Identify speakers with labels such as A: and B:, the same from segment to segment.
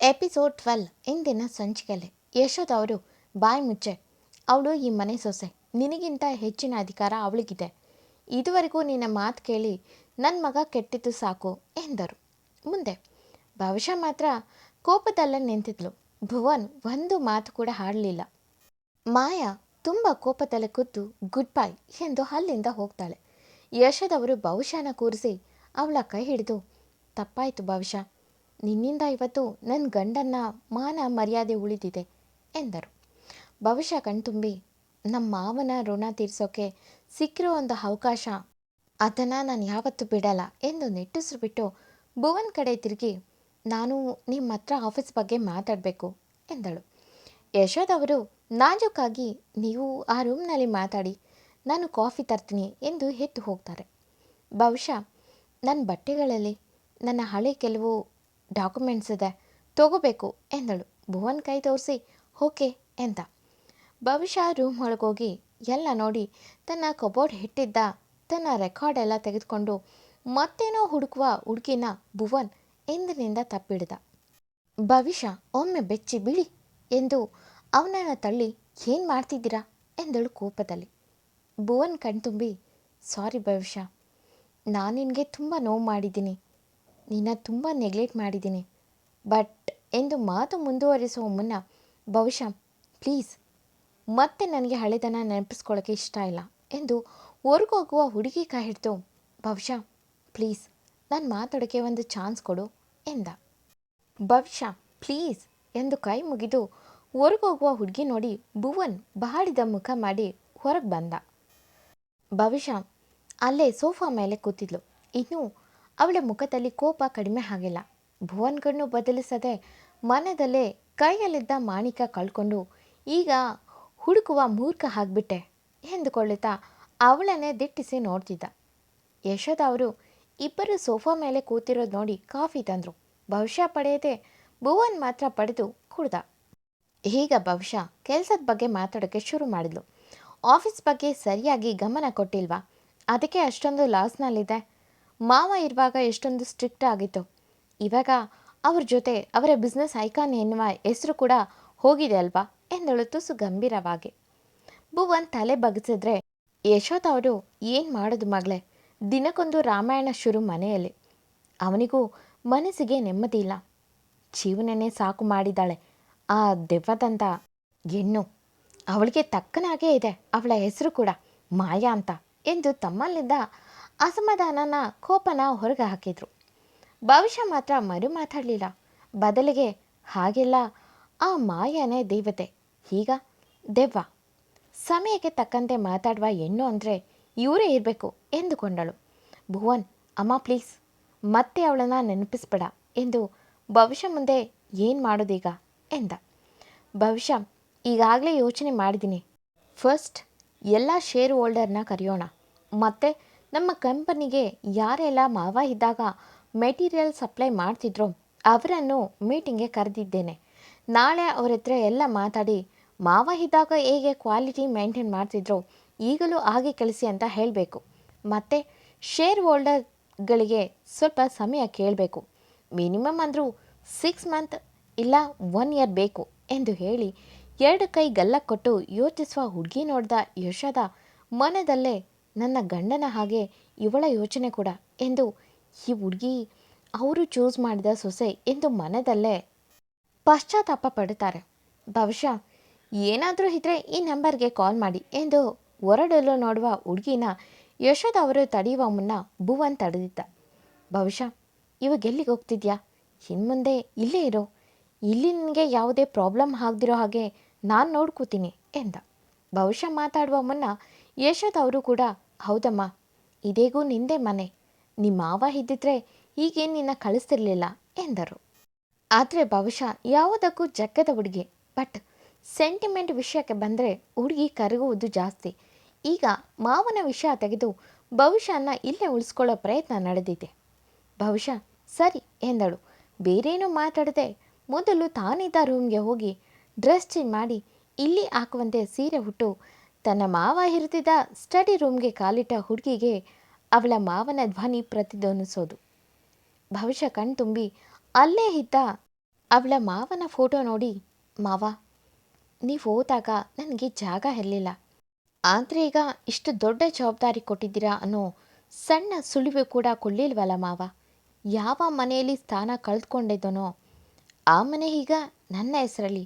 A: Episode twelve ಇಂದಿನ ಸಂಚಿಕೆಯಲ್ಲಿ ಯಶೋದ್ ಅವರು, ಬಾಯಿ ಮುಚ್ಚೆ, ಅವಳು ಈ ಮನೆ ಸೊಸೆ, ನಿನಗಿಂತ ಹೆಚ್ಚಿನ ಅಧಿಕಾರ ಅವಳಿಗಿದೆ. ಇದುವರೆಗೂ ನಿನ್ನ ಮಾತು ಕೇಳಿ ನನ್ನ ಮಗ ಕೆಟ್ಟಿದ್ದು ಸಾಕು, ಎಂದರು. ಮುಂದೆ, ಭವಿಷ್ಯ ಮಾತ್ರ ಕೋಪದಲ್ಲೇ ನಿಂತಿದ್ಲು. ಭುವನ್ ಒಂದು ಮಾತು ಕೂಡ ಹಾಡಲಿಲ್ಲ. ಮಾಯಾ ತುಂಬ ಕೋಪದಲ್ಲಿ ಕೂತು, ಗುಡ್ ಬೈ ಎಂದು ಅಲ್ಲಿಂದ ಹೋಗ್ತಾಳೆ. ಯಶೋದವರು ಭವಿಷ್ಯನ ಕೂರಿಸಿ ಅವಳ ಕೈ ಹಿಡಿದು, ತಪ್ಪಾಯಿತು ಭವಿಷ್ಯ ನಿನ್ನಿಂದ ಇವತ್ತು ನನ್ನ ಗಂಡನ್ನ ಮಾನ ಮರ್ಯಾದೆ ಉಳಿದಿದೆ ಎಂದರು. ಬಹುಶಃ ಕಣ್ತುಂಬಿ ನಮ್ಮ ಮಾವನ ಋಣ ತೀರಿಸೋಕೆ ಸಿಕ್ಕಿರೋ ಒಂದು ಅವಕಾಶ ಅದನ್ನು ನಾನು ಯಾವತ್ತೂ ಬಿಡಲ್ಲ ಎಂದು ನಿಟ್ಟುಸಿರು ಬಿಟ್ಟು ಭುವನ್ ಕಡೆ ತಿರುಗಿ, ನಾನು ನಿಮ್ಮ ಹತ್ರ ಆಫೀಸ್ ಬಗ್ಗೆ ಮಾತಾಡಬೇಕು ಎಂದಳು. ಯಶೋದ್ ಅವರು, ನಾಜೂಕಾಗಿ ನೀವು ಆ ರೂಮ್ನಲ್ಲಿ ಮಾತಾಡಿ, ನಾನು ಕಾಫಿ ತರ್ತೀನಿ ಎಂದು ಎದ್ದು ಹೋಗ್ತಾರೆ. ಬಹುಶಃ ನನ್ನ ಬಟ್ಟೆಗಳಲ್ಲಿ ನನ್ನ ಹಳೆ ಕೆಲವು ಡಾಕ್ಯುಮೆಂಟ್ಸ್ ಇದೆ, ತಗೋಬೇಕು ಎಂದಳು. ಭುವನ್ ಕೈ ತೋರಿಸಿ, ಓಕೆ ಎಂದ. ಭವಿಷ್ಯ ರೂಮ್ ಒಳಗೋಗಿ ಎಲ್ಲ ನೋಡಿ, ತನ್ನ ಕಬೋರ್ಡ್ ಹಿಟ್ಟಿದ್ದ ತನ್ನ ರೆಕಾರ್ಡ್ ಎಲ್ಲ ತೆಗೆದುಕೊಂಡು ಮತ್ತೇನೋ ಹುಡುಕುವ ಹುಡುಗಿನ ಭುವನ್ ಎಂದಿನಿಂದ ತಪ್ಪಿಡಿದ. ಭವಿಷ್ಯ, ಒಮ್ಮೆ ಬೆಚ್ಚಿ ಬಿಳಿ ಎಂದು ಅವನನ್ನು ತಳ್ಳಿ, ಏನು ಮಾಡ್ತಿದ್ದೀರಾ? ಎಂದಳು ಕೋಪದಲ್ಲಿ. ಭುವನ್ ಕಣ್ತುಂಬಿ, ಸಾರಿ ಭವಿಷ್ಯ, ನಾನು ನಿನಗೆ ತುಂಬ ನೋವು ಮಾಡಿದ್ದೀನಿ. ನಿನ್ನ ತುಂಬ ನೆಗ್ಲೆಕ್ಟ್ ಮಾಡಿದ್ದೀನಿ. ಬಟ್ ಎಂದು ಮಾತು ಮುಂದುವರಿಸುವ ಮುನ್ನ ಬಹುಶಃ ಪ್ಲೀಸ್ ಮತ್ತೆ ನನಗೆ ಹಳೆತನ ನೆನಪಿಸ್ಕೊಳ್ಳೋಕ್ಕೆ ಇಷ್ಟ ಇಲ್ಲ ಎಂದು ಹೊರಗೋಗುವ ಹುಡುಗಿ ಕೈ ಹಿಡಿದು, ಬಹುಶಃ ಪ್ಲೀಸ್ ನಾನು ಮಾತಾಡೋಕ್ಕೆ ಒಂದು ಚಾನ್ಸ್ ಕೊಡು ಎಂದ. ಭವಿಷ್ಯ ಪ್ಲೀಸ್ ಎಂದು ಕೈ ಮುಗಿದು ಹೊರಗೋಗುವ ಹುಡುಗಿ ನೋಡಿ ಭುವನ್ ಬಹಾಡಿದ ಮುಖ ಮಾಡಿ ಹೊರಗೆ ಬಂದ. ಭವಿಷ್ಯ ಅಲ್ಲೇ ಸೋಫಾ ಮೇಲೆ ಕೂತಿದ್ಲು. ಇನ್ನು ಅವಳ ಮುಖದಲ್ಲಿ ಕೋಪ ಕಡಿಮೆ ಆಗಿಲ್ಲ. ಭುವನ್ಗಣ್ಣು ಬದಲಿಸದೆ ಮನದಲ್ಲೇ ಕೈಯಲ್ಲಿದ್ದ ಮಾಣಿಕ ಕಳ್ಕೊಂಡು, ಈಗ ಹುಡುಕುವ ಮೂರ್ಖ ಆಗಿಬಿಟ್ಟೆ ಎಂದುಕೊಳ್ಳುತ್ತಾ ಅವಳನ್ನೇ ದಿಟ್ಟಿಸಿ ನೋಡ್ತಿದ್ದ. ಯಶೋದ ಅವರು ಇಬ್ಬರು ಸೋಫಾ ಮೇಲೆ ಕೂತಿರೋದು ನೋಡಿ ಕಾಫಿ ತಂದರು. ಭವಿಷ್ಯ ಪಡೆಯದೆ ಭುವನ್ ಮಾತ್ರ ಪಡೆದು ಕುಡ್ದ. ಈಗ ಭವಿಷ್ಯ ಕೆಲಸದ ಬಗ್ಗೆ ಮಾತಾಡೋಕ್ಕೆ ಶುರು ಮಾಡಿದ್ಲು. ಆಫೀಸ್ ಬಗ್ಗೆ ಸರಿಯಾಗಿ ಗಮನ ಕೊಟ್ಟಿಲ್ವಾ? ಅದಕ್ಕೆ ಅಷ್ಟೊಂದು ಲಾಸ್ನಲ್ಲಿದೆ. ಮಾವ ಇರುವಾಗ ಎಷ್ಟೊಂದು ಸ್ಟ್ರಿಕ್ಟ್ ಆಗಿತ್ತು. ಇವಾಗ ಅವ್ರ ಜೊತೆ ಅವರ ಬಿಸ್ನೆಸ್ ಐಕಾನ್ ಎನ್ನುವ ಹೆಸರು ಕೂಡ ಹೋಗಿದೆ ಅಲ್ವಾ? ಎಂದಳು ತುಸು ಗಂಭೀರವಾಗಿ ಭುವನ್ ತಲೆ ಬಗ್ಸಿದ್ರೆ ಯಶೋತ್ ಅವರು ಏನು ಮಾಡೋದು ಮಗಳೇ? ದಿನಕ್ಕೊಂದು ರಾಮಾಯಣ ಶುರು ಮನೆಯಲ್ಲಿ. ಅವನಿಗೂ ಮನಸ್ಸಿಗೆ ನೆಮ್ಮದಿ ಇಲ್ಲ. ಜೀವನನೇ ಸಾಕು ಮಾಡಿದ್ದಾಳೆ. ಆ ದೆವ್ವದಂತ ಹೆಣ್ಣು ಅವಳಿಗೆ ತಕ್ಕನಾಗೇ ಇದೆ. ಅವಳ ಹೆಸರು ಕೂಡ ಮಾಯಾ ಅಂತ. ಎಂದು ತಮ್ಮಲ್ಲಿದ್ದ ಅಸಮಾಧಾನನ ಕೋಪನ ಹೊರಗೆ ಹಾಕಿದ್ರು. ಭವಿಷ್ಯ ಮಾತ್ರ ಮರು ಮಾತಾಡಲಿಲ್ಲ. ಬದಲಿಗೆ ಹಾಗೆಲ್ಲ ಆ ಮಾಯನೇ ದೇವತೆ. ಈಗ ದೆವ್ವ. ಸಮಯಕ್ಕೆ ತಕ್ಕಂತೆ ಮಾತಾಡುವ ಹೆಣ್ಣು ಅಂದರೆ ಇವರೇ ಇರಬೇಕು ಎಂದುಕೊಂಡಳು. ಭುವನ್, ಅಮ್ಮ ಪ್ಲೀಸ್, ಮತ್ತೆ ಅವಳನ್ನ ನೆನಪಿಸ್ಬೇಡ ಎಂದು ಭವಿಷ್ಯ ಮುಂದೆ ಏನು ಮಾಡೋದೀಗ ಎಂದ. ಭವಿಷ್ಯ, ಈಗಾಗಲೇ ಯೋಚನೆ ಮಾಡಿದ್ದೀನಿ ಫಸ್ಟ್ ಎಲ್ಲ ಶೇರ್ ಹೋಲ್ಡರ್ನ ಕರೆಯೋಣ. ಮತ್ತು ನಮ್ಮ ಕಂಪನಿಗೆ ಯಾರೆಲ್ಲ ಮಾವ ಇದ್ದಾಗ ಮೆಟೀರಿಯಲ್ ಸಪ್ಲೈ ಮಾಡ್ತಿದ್ರೋ ಅವರನ್ನು ಮೀಟಿಂಗ್ಗೆ ಕರೆದಿದ್ದೇನೆ. ನಾಳೆ ಅವ್ರ ಹತ್ರ ಎಲ್ಲ ಮಾತಾಡಿ, ಮಾವ ಇದ್ದಾಗ ಹೇಗೆ ಕ್ವಾಲಿಟಿ ಮೇಂಟೈನ್ ಮಾಡ್ತಿದ್ರೋ ಈಗಲೂ ಹಾಗೆ ಕಳಿಸಿ ಅಂತ ಹೇಳಬೇಕು. ಮತ್ತು ಶೇರ್ ಹೋಲ್ಡರ್ಗಳಿಗೆ ಸ್ವಲ್ಪ ಸಮಯ ಕೇಳಬೇಕು. ಮಿನಿಮಮ್ ಅಂದರೂ ಸಿಕ್ಸ್ ಮಂತ್ ಇಲ್ಲ ಒನ್ ಇಯರ್ ಬೇಕು ಎಂದು ಹೇಳಿ ಎರಡು ಕೈ ಗಲ್ಲ ಕೊಟ್ಟು ಯೋಚಿಸುವ ಹುಡುಗಿ ನೋಡಿದ ಯಶದ ಮನದಲ್ಲೇ ನನ್ನ ಗಂಡನ ಹಾಗೆ ಇವಳ ಯೋಚನೆ ಕೂಡ ಎಂದು ಈ ಹುಡುಗಿ ಅವರು ಚೂಸ್ ಮಾಡಿದ ಸೊಸೆ ಎಂದು ಮನದಲ್ಲೇ ಪಶ್ಚಾತ್ತಾಪ ಪಡುತ್ತಾರೆ. ಬಹುಶಃ ಏನಾದರೂ ಇದ್ದರೆ ಈ ನಂಬರ್ಗೆ ಕಾಲ್ ಮಾಡಿ ಎಂದು ಹೊರಡಲು ನೋಡುವ ಹುಡುಗಿನ ಯಶೋದ ಅವರು ತಡೆಯುವ ಮುನ್ನ ಭುವನ್ ತಡೆದಿದ್ದ. ಬಹುಶಃ ಇವಾಗ ಎಲ್ಲಿಗೆ ಹೋಗ್ತಿದ್ಯಾ? ಇನ್ಮುಂದೆ ಇಲ್ಲೇ ಇರೋ. ಇಲ್ಲಿ ನಿನಗೆ ಯಾವುದೇ ಪ್ರಾಬ್ಲಮ್ ಆಗದಿರೋ ಹಾಗೆ ನಾನು ನೋಡ್ಕೋತೀನಿ ಎಂದ. ಬಹುಶಃ ಮಾತಾಡುವ ಮುನ್ನ ಯಶೋದ್ ಅವರು ಕೂಡ ಹೌದಮ್ಮ, ಇದೇಗೂ ನಿಂದೇ ಮನೆ. ನಿಮ್ಮ ಮಾವ ಇದ್ದಿದ್ರೆ ಈಗೇನು ನಿನ್ನ ಕಳಿಸ್ತಿರ್ಲಿಲ್ಲ ಎಂದರು. ಆದರೆ ಬಹುಶಃ ಯಾವುದಕ್ಕೂ ಜಗ್ಗದ ಹುಡುಗಿ. ಬಟ್ ಸೆಂಟಿಮೆಂಟ್ ವಿಷಯಕ್ಕೆ ಬಂದರೆ ಹುಡುಗಿ ಕರಗುವುದು ಜಾಸ್ತಿ. ಈಗ ಮಾವನ ವಿಷಯ ತೆಗೆದು ಭವಿಷ್ಯನ ಇಲ್ಲೇ ಉಳಿಸ್ಕೊಳ್ಳೋ ಪ್ರಯತ್ನ ನಡೆದಿದೆ. ಬಹುಶಃ ಸರಿ ಎಂದಳು. ಬೇರೇನೂ ಮಾತಾಡದೆ ಮೊದಲು ತಾನಿದ್ದ ರೂಮ್ಗೆ ಹೋಗಿ ಡ್ರೆಸ್ ಚೇಂಜ್ ಮಾಡಿ ಇಲ್ಲಿ ಹಾಕುವಂತೆ ಸೀರೆ ಹುಟ್ಟು ತನ್ನ ಮಾವ ಇರ್ತಿದ್ದ ಸ್ಟಡಿ ರೂಮ್ಗೆ ಕಾಲಿಟ್ಟ ಹುಡುಗಿಗೆ ಅವಳ ಮಾವನ ಧ್ವನಿ ಪ್ರತಿಧ್ವನಿಸೋದು. ಭವಿಷ್ಯ ಕಣ್ತುಂಬಿ ಅಲ್ಲೇ ಇದ್ದ ಅವಳ ಮಾವನ ಫೋಟೋ ನೋಡಿ, ಮಾವ, ನೀವು ಹೋದಾಗ ನನಗೆ ಜಾಗ ಇರಲಿಲ್ಲ. ಆದರೆ ಈಗ ಇಷ್ಟು ದೊಡ್ಡ ಜವಾಬ್ದಾರಿ ಕೊಟ್ಟಿದ್ದೀರಾ ಅನ್ನೋ ಸಣ್ಣ ಸುಳಿವು ಕೂಡ ಕೊಡಲಿಲ್ವಲ್ಲ ಮಾವ? ಯಾವ ಮನೆಯಲ್ಲಿ ಸ್ಥಾನ ಕಳೆದುಕೊಂಡಿದ್ದನೋ? ಆ ಮನೆ ಈಗ ನನ್ನ ಹೆಸರಲ್ಲಿ.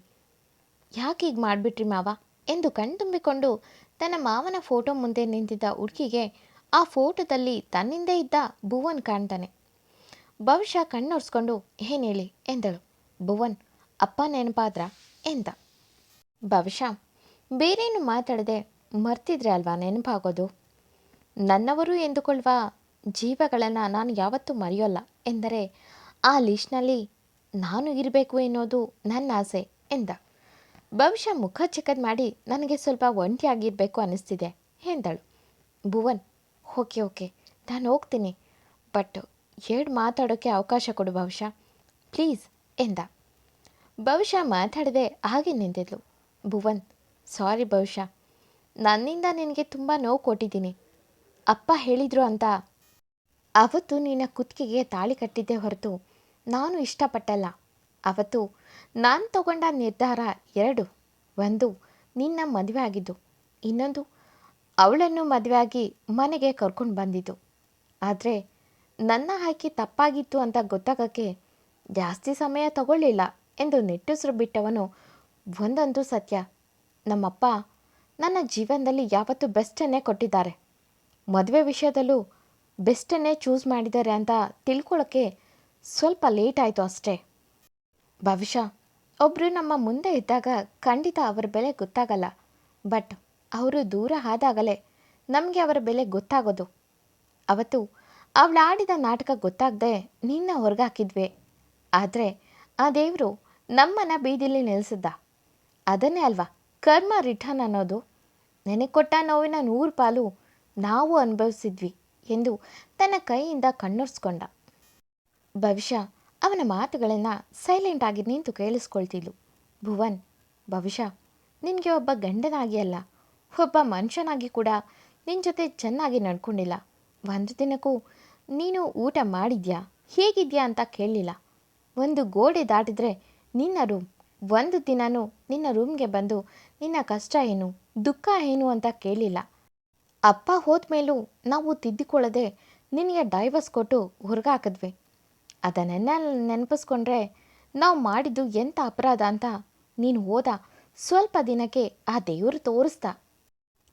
A: ಯಾಕೆ ಮಾಡಿಬಿಟ್ರಿ ಮಾವ? ಎಂದು ಕಣ್ತುಂಬಿಕೊಂಡು ತನ್ನ ಮಾವನ ಫೋಟೋ ಮುಂದೆ ನಿಂತಿದ್ದ ಹುಡುಗಿಗೆ ಆ ಫೋಟೋದಲ್ಲಿ ತನ್ನಿಂದೇ ಇದ್ದ ಭುವನ್ ಕಾಣ್ತಾನೆ. ಬಹುಶಃ ಕಣ್ಣೊರೆಸ್ಕೊಂಡು ಏನು ಹೇಳಿ? ಎಂದಳು. ಭುವನ್, ಅಪ್ಪ ನೆನಪಾದ್ರ? ಎಂದ. ಭವಿಷ್ಯ ಬೇರೇನು ಮಾತಾಡದೆ ಮರ್ತಿದ್ರೆ ಅಲ್ವಾ ನೆನಪಾಗೋದು? ನನ್ನವರು ಎಂದುಕೊಳ್ಳುವ ಜೀವಗಳನ್ನು ನಾನು ಯಾವತ್ತೂ ಮರೆಯೋಲ್ಲ ಎಂದರೆ, ಆ ಲಿಸ್ಟ್ನಲ್ಲಿ ನಾನು ಇರಬೇಕು ಎನ್ನೋದು ನನ್ನ ಆಸೆ ಎಂದ. ಭವಿಷ್ಯ ಮುಖ ಚಿಕ್ಕದ್ ಮಾಡಿ ನನಗೆ ಸ್ವಲ್ಪ ಒಂಟಿಯಾಗಿರಬೇಕು ಅನ್ನಿಸ್ತಿದೆ, ಎಂದಳು. ಭುವನ್, ಓಕೆ ಓಕೆ, ನಾನು ಹೋಗ್ತೀನಿ. ಬಟ್ ಎರಡು ಮಾತಾಡೋಕ್ಕೆ ಅವಕಾಶ ಕೊಡು ಬಹುಶಃ. ಪ್ಲೀಸ್, ಎಂದ. ಬಹುಶಃ ಮಾತಾಡದೆ ಹಾಗೆ ನಿಂತಿದ್ಲು. ಭುವನ್, ಸಾರಿ ಬಹುಶಃ. ನನ್ನಿಂದ ನಿನಗೆ ತುಂಬ ನೋವು ಕೊಟ್ಟಿದ್ದೀನಿ. ಅಪ್ಪ ಹೇಳಿದರು ಅಂತ. ಅವತ್ತು ನಿನ್ನ ಕುತ್ತಿಗೆಗೆ ತಾಳಿ ಕಟ್ಟಿದ್ದೆ ಹೊರತು ನಾನು ಇಷ್ಟಪಟ್ಟಲ್ಲ. ಅವತ್ತು ನಾನು ತಗೊಂಡ ನಿರ್ಧಾರ ಎರಡು. ಒಂದು, ನಿನ್ನ ಮದುವೆ ಆಗಿದ್ದು ಇನ್ನೊಂದು, ಅವಳನ್ನು ಮದುವೆಯಾಗಿ ಮನೆಗೆ ಕರ್ಕೊಂಡು ಬಂದಿದ್ದು. ಆದರೆ, ನನ್ನ ಆಯ್ಕೆ ತಪ್ಪಾಗಿತ್ತು ಅಂತ ಗೊತ್ತಾಗೋಕ್ಕೆ ಜಾಸ್ತಿ ಸಮಯ ತಗೊಳ್ಳಿಲ್ಲ ಎಂದು ನಿಟ್ಟುಸಿರು ಬಿಟ್ಟವನು ಒಂದೊಂದು ಸತ್ಯ. ನಮ್ಮಪ್ಪ ನನ್ನ ಜೀವನದಲ್ಲಿ ಯಾವತ್ತೂ ಬೆಸ್ಟನ್ನೇ ಕೊಟ್ಟಿದ್ದಾರೆ. ಮದುವೆ ವಿಷಯದಲ್ಲೂ ಬೆಸ್ಟನ್ನೇ ಚೂಸ್ ಮಾಡಿದ್ದಾರೆ ಅಂತ ತಿಳ್ಕೊಳ್ಳೋಕ್ಕೆ ಸ್ವಲ್ಪ ಲೇಟ್ ಆಯಿತು ಅಷ್ಟೇ. ಭವಿಷ್ಯ ಒಬ್ಬರು ನಮ್ಮ ಮುಂದೆ ಇದ್ದಾಗ ಖಂಡಿತ ಅವರ ಬೆಲೆ ಗೊತ್ತಾಗಲ್ಲ. ಬಟ್ ಅವರು ದೂರ ಆದಾಗಲೇ ನಮಗೆ ಅವರ ಬೆಲೆ ಗೊತ್ತಾಗೋದು. ಅವತ್ತು ಅವಳಾಡಿದ ನಾಟಕ ಗೊತ್ತಾಗದೆ ನಿನ್ನ ಹೊರಗಾಕಿದ್ವಿ. ಆದರೆ ಆ ದೇವರು ನಮ್ಮನ್ನು ಬೀದಿಲಿ ನಿಲ್ಲಿಸಿದ್ದ ಅದನ್ನೇ ಅಲ್ವಾ? ಕರ್ಮ ರಿಟರ್ನ್ ಅನ್ನೋದು. ನೆನೆ ಕೊಟ್ಟ ನೋವಿನ ನೂರು ಪಾಲು ನಾವು ಅನುಭವಿಸಿದ್ವಿ ಎಂದು ತನ್ನ ಕೈಯಿಂದ ಕಣ್ಣೊರೆಸ್ಕೊಂಡ. ಭವಿಷ್ಯ ಅವನ ಮಾತುಗಳನ್ನು ಸೈಲೆಂಟ್ ಆಗಿ ನಿಂತು ಕೇಳಿಸ್ಕೊಳ್ತಿದ್ಲು. ಭುವನ್, ಭವಿಷ್ಯ, ನಿನಗೆ ಒಬ್ಬ ಗಂಡನಾಗಿ ಅಲ್ಲ, ಒಬ್ಬ ಮನುಷ್ಯನಾಗಿ ಕೂಡ ನಿನ್ನ ಜೊತೆ ಚೆನ್ನಾಗಿ ನಡ್ಕೊಂಡಿಲ್ಲ. ಒಂದು ದಿನಕ್ಕೂ ನೀನು ಊಟ ಮಾಡಿದ್ಯಾ, ಹೇಗಿದ್ಯಾ ಅಂತ ಕೇಳಲಿಲ್ಲ. ಒಂದು ಗೋಡೆ ದಾಟಿದ್ರೆ ನಿನ್ನ ರೂಮ್ ಒಂದು ದಿನವೂ ನಿನ್ನ ರೂಮ್ಗೆ ಬಂದು ನಿನ್ನ ಕಷ್ಟ ಏನು, ದುಃಖ ಏನು ಅಂತ ಕೇಳಿಲ್ಲ. ಅಪ್ಪ ಹೋದ ಮೇಲೂ ನಾವು ತಿದ್ದಿಕೊಳ್ಳದೆ ನಿನಗೆ ಡೈವರ್ಸ್ ಕೊಟ್ಟು ಹೊರಗಾಕಿದ್ವಿ. ಅದನ್ನೆಲ್ಲ ನೆನಪಿಸ್ಕೊಂಡ್ರೆ ನಾವು ಮಾಡಿದ್ದು ಎಂಥ ಅಪರಾಧ ಅಂತ ನೀನು ಹೋದ ಸ್ವಲ್ಪ ದಿನಕ್ಕೆ ಆ ದೇವರು ತೋರಿಸ್ದ.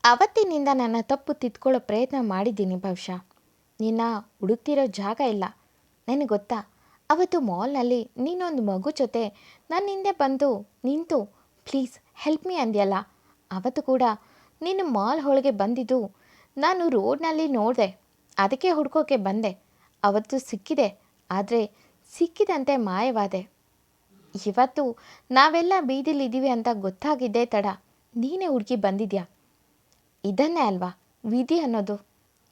A: ಅವತ್ತಿನಿಂದ ನನ್ನ ತಪ್ಪು ತಿದ್ಕೊಳ್ಳೋ ಪ್ರಯತ್ನ ಮಾಡಿದ್ದೀನಿ ಬಹುಶಃ ನಿನ್ನ ಹುಡುಕ್ತಿರೋ ಜಾಗ ಇಲ್ಲ. ನನಗೆ ಗೊತ್ತಾ? ಅವತ್ತು ಮಾಲ್ನಲ್ಲಿ ನೀನೊಂದು ಮಗು ಜೊತೆ ನನ್ನ ಹಿಂದೆ ಬಂದು ನಿಂತು, ಪ್ಲೀಸ್ ಹೆಲ್ಪ್ ಮೀ ಅಂದ್ಯಲ್ಲ. ಅವತ್ತು ಕೂಡ ನೀನು ಮಾಲ್ ಒಳಗೆ ಬಂದಿದ್ದು ನಾನು ರೋಡ್ನಲ್ಲಿ ನೋಡಿದೆ. ಅದಕ್ಕೆ ಹುಡ್ಕೋಕೆ ಬಂದೆ. ಅವತ್ತು ಸಿಕ್ಕಿದೆ. ಆದರೆ ಸಿಕ್ಕಿದಂತೆ ಮಾಯವಾದೆ. ಇವತ್ತು ನಾವೆಲ್ಲ ಬೀದಿಲಿದ್ದೀವಿ ಅಂತ ಗೊತ್ತಾಗಿದ್ದೇ ತಡ, ನೀನೇ ಹುಡುಗಿ ಬಂದಿದ್ಯಾ? ಇದನ್ನೇ ಅಲ್ವಾ, ವಿಧಿ ಅನ್ನೋದು.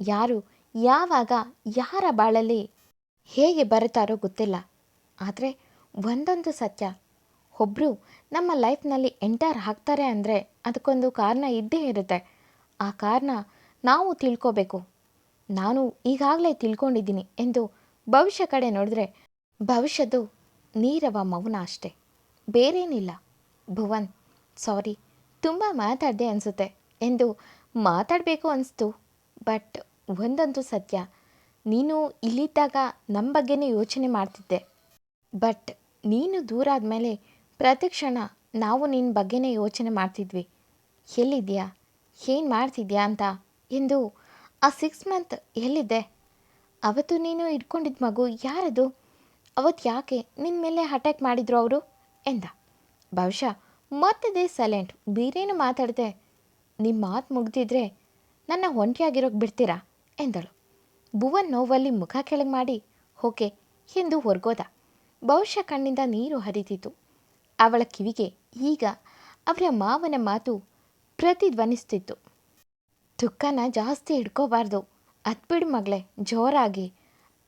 A: ಯಾರು, ಯಾವಾಗ, ಯಾರ ಬಾಳಲ್ಲಿ ಹೇಗೆ ಬರುತ್ತಾರೋ ಗೊತ್ತಿಲ್ಲ. ಆದರೆ ಒಂದೊಂದು ಸತ್ಯ. ಒಬ್ಬರು ನಮ್ಮ ಲೈಫ್ನಲ್ಲಿ ಎಂಟರ್ ಹಾಕ್ತಾರೆ ಅಂದರೆ ಅದಕ್ಕೊಂದು ಕಾರಣ ಇದ್ದೇ ಇರುತ್ತೆ. ಆ ಕಾರಣ ನಾವು ತಿಳ್ಕೋಬೇಕು. ನಾನು ಈಗಾಗಲೇ ತಿಳ್ಕೊಂಡಿದ್ದೀನಿ ಎಂದು ಭವಿಷ್ಯ ಕಡೆ ನೋಡಿದ್ರೆ ಭವಿಷ್ಯದ್ದು ನೀರವ ಮೌನ ಅಷ್ಟೆ. ಬೇರೇನಿಲ್ಲ. ಭುವನ್, ಸಾರಿ, ತುಂಬ ಮಾತಾಡಿದೆ ಅನಿಸುತ್ತೆ. ಎಂದು ಮಾತಾಡಬೇಕು ಅನಿಸ್ತು. ಬಟ್ ಒಂದಂತೂ ಸತ್ಯ. ನೀನು ಇಲ್ಲಿದ್ದಾಗ ನಮ್ಮ ಬಗ್ಗೆನೇ ಯೋಚನೆ ಮಾಡ್ತಿದ್ದೆ. ಬಟ್ ನೀನು ದೂರ ಆದಮೇಲೆ ಪ್ರತಿ ಕ್ಷಣ ನಾವು ನಿನ್ನ ಬಗ್ಗೆನೇ ಯೋಚನೆ ಮಾಡ್ತಿದ್ವಿ. ಎಲ್ಲಿದ್ಯಾ ಏನು ಮಾಡ್ತಿದ್ಯಾ ಅಂತ ಎಂದು ಆ ಸಿಕ್ಸ್ ಮಂತ್ ಎಲ್ಲಿದ್ದೆ? ಅವತ್ತು ನೀನು ಇಟ್ಕೊಂಡಿದ್ದ ಮಗು ಯಾರದು? ಅವತ್ತು ಯಾಕೆ ನಿನ್ನ ಮೇಲೆ ಅಟ್ಯಾಕ್ ಮಾಡಿದ್ರು ಅವರು? ಎಂದ. ಬಹುಶಃ ಮತ್ತದೆ ಸೈಲೆಂಟ್ ಬೇರೇನು ಮಾತಾಡದೆ ನಿಮ್ಮ ಮಾತು ಮುಗ್ದಿದ್ರೆ ನನ್ನ ಒಂಟಿಯಾಗಿರೋಕೆ ಬಿಡ್ತೀರಾ? ಎಂದಳು. ಭುವನ್ ನೋವಲ್ಲಿ ಮುಖ ಕೆಳಗೆ ಮಾಡಿ, ಓಕೆ ಎಂದು ಹೊರಗೋದ. ಬಹುಶಃ ಕಣ್ಣಿಂದ ನೀರು ಹರಿತಿತ್ತು. ಅವಳ ಕಿವಿಗೆ ಈಗ ಅವರ ಮಾವನ ಮಾತು ಪ್ರತಿಧ್ವನಿಸ್ತಿತ್ತು. ದುಃಖನ ಜಾಸ್ತಿ ಹಿಡ್ಕೋಬಾರ್ದು. ಅತ್ಬಿಡು ಮಗಳೇ, ಜೋರಾಗಿ.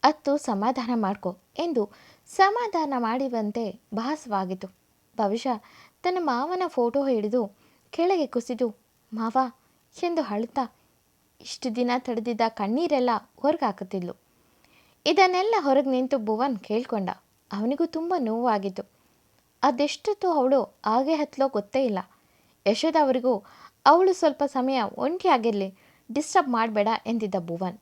A: ಅತ್ತು ಸಮಾಧಾನ ಮಾಡ್ಕೊ ಎಂದು ಸಮಾಧಾನ ಮಾಡಿದಂತೆ ಭಾಸವಾಗಿತ್ತು. ಬಹುಶಃ ತನ್ನ ಮಾವನ ಫೋಟೋ ಹಿಡಿದು ಕೆಳಗೆ ಕುಸಿದು, ಮಾವ, ಎಂದು ಅಳುತ್ತಾ, ಇಷ್ಟು ದಿನ ತಡೆದಿದ್ದ ಕಣ್ಣೀರೆಲ್ಲ ಹೊರಗಾಕುತ್ತಿದ್ಲು. ಇದನ್ನೆಲ್ಲ ಹೊರಗೆ ನಿಂತು ಭುವನ್ ಕೇಳ್ಕೊಂಡ. ಅವನಿಗೂ ತುಂಬ ನೋವಾಗಿತ್ತು. ಅದೆಷ್ಟೊತ್ತು ಅವಳು ಹಾಗೆ ಹತ್ತಲೋ ಗೊತ್ತೇ ಇಲ್ಲ. ಯಶೋದವರಿಗೂ ಅವಳು ಸ್ವಲ್ಪ ಸಮಯ ಒಂಟಿಯಾಗಿರಲಿ ಡಿಸ್ಟರ್ಬ್ ಮಾಡಬೇಡ ಎಂದಿದ್ದ ಭುವನ್.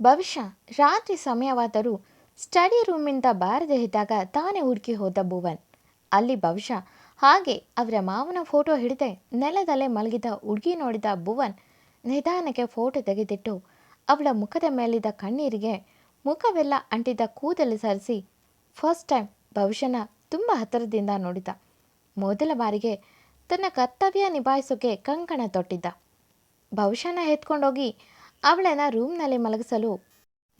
A: ಬಹುಶಃ ರಾತ್ರಿ ಸಮಯವಾದರೂ ಸ್ಟಡಿ ರೂಮಿಂದ ಬಾರದೆ ಇದ್ದಾಗ ತಾನೇ ಹುಡುಕಿ ಹೋದ ಭುವನ್. ಅಲ್ಲಿ ಬಹುಶಃ ಹಾಗೆ ಅವರ ಮಾವನ ಫೋಟೋ ಹಿಡಿದೆ ನೆಲದಲ್ಲೇ ಮಲಗಿದ ಹುಡುಗಿ ನೋಡಿದ ಭುವನ್ ನಿಧಾನಕ್ಕೆ ಫೋಟೋ ತೆಗೆದಿಟ್ಟು ಅವಳ ಮುಖದ ಮೇಲಿದ್ದ ಕಣ್ಣೀರಿಗೆ ಮುಖವೆಲ್ಲ ಅಂಟಿದ್ದ ಕೂದಲು ಸರಿಸಿ ಫಸ್ಟ್ ಟೈಮ್ ಭವಿಷ್ಯನ ತುಂಬ ಹತ್ತಿರದಿಂದ ನೋಡಿದ. ಮೊದಲ ಬಾರಿಗೆ ತನ್ನ ಕರ್ತವ್ಯ ನಿಭಾಯಿಸೋಕೆ ಕಂಕಣ ತೊಟ್ಟಿದ್ದ. ಬಹುಶಃನ ಎತ್ಕೊಂಡೋಗಿ ಅವಳನ್ನ ರೂಮ್ನಲ್ಲಿ ಮಲಗಿಸಲು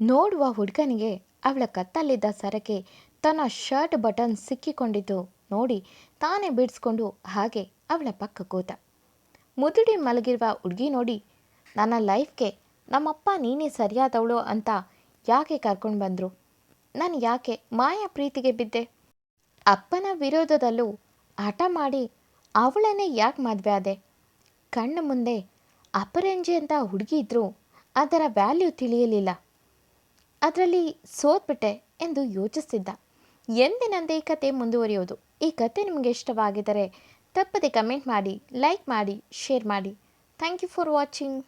A: ನೋಡುವ ಹುಡುಗನಿಗೆ ಅವಳ ಕತ್ತಲ್ಲಿದ್ದ ಸರಕೆ ತನ್ನ ಶರ್ಟ್ ಬಟನ್ ಸಿಕ್ಕಿಕೊಂಡಿದ್ದು ನೋಡಿ ತಾನೇ ಬಿಡಿಸ್ಕೊಂಡು ಹಾಗೆ ಅವಳ ಪಕ್ಕ ಕೂತ ಮುದುಡಿ ಮಲಗಿರುವ ಹುಡುಗಿ ನೋಡಿ, ನನ್ನ ಲೈಫ್ಗೆ ನಮ್ಮಪ್ಪ ನೀನೇ ಸರಿಯಾದವಳು ಅಂತ ಯಾಕೆ ಕರ್ಕೊಂಡು ಬಂದರು? ನಾನು ಯಾಕೆ ಮಾಯಾ ಪ್ರೀತಿಗೆ ಬಿದ್ದೆ? ಅಪ್ಪನ ವಿರೋಧದಲ್ಲೂ ಹಠ ಮಾಡಿ ಅವಳನ್ನೇ ಯಾಕೆ ಮದುವೆ ಆದೆ? ಕಣ್ಣು ಮುಂದೆ ಅಪರಂಜಿ ಅಂತ ಹುಡುಗಿ ಇದ್ದರೂ ಅದರ ವ್ಯಾಲ್ಯೂ ತಿಳಿಯಲಿಲ್ಲ. ಅದರಲ್ಲಿ ಸೋತ್ಬಿಟ್ಟೆ ಎಂದು ಯೋಚಿಸ್ತಿದ್ದ. ಎಂದಿನಂದೇ ಈ ಕತೆ ಮುಂದುವರಿಯೋದು. ಈ ಕತೆ ನಿಮಗೆ ಇಷ್ಟವಾಗಿದ್ದರೆ ತಪ್ಪದೆ ಕಮೆಂಟ್ ಮಾಡಿ ಲೈಕ್ ಮಾಡಿ ಶೇರ್ ಮಾಡಿ. Thank you for watching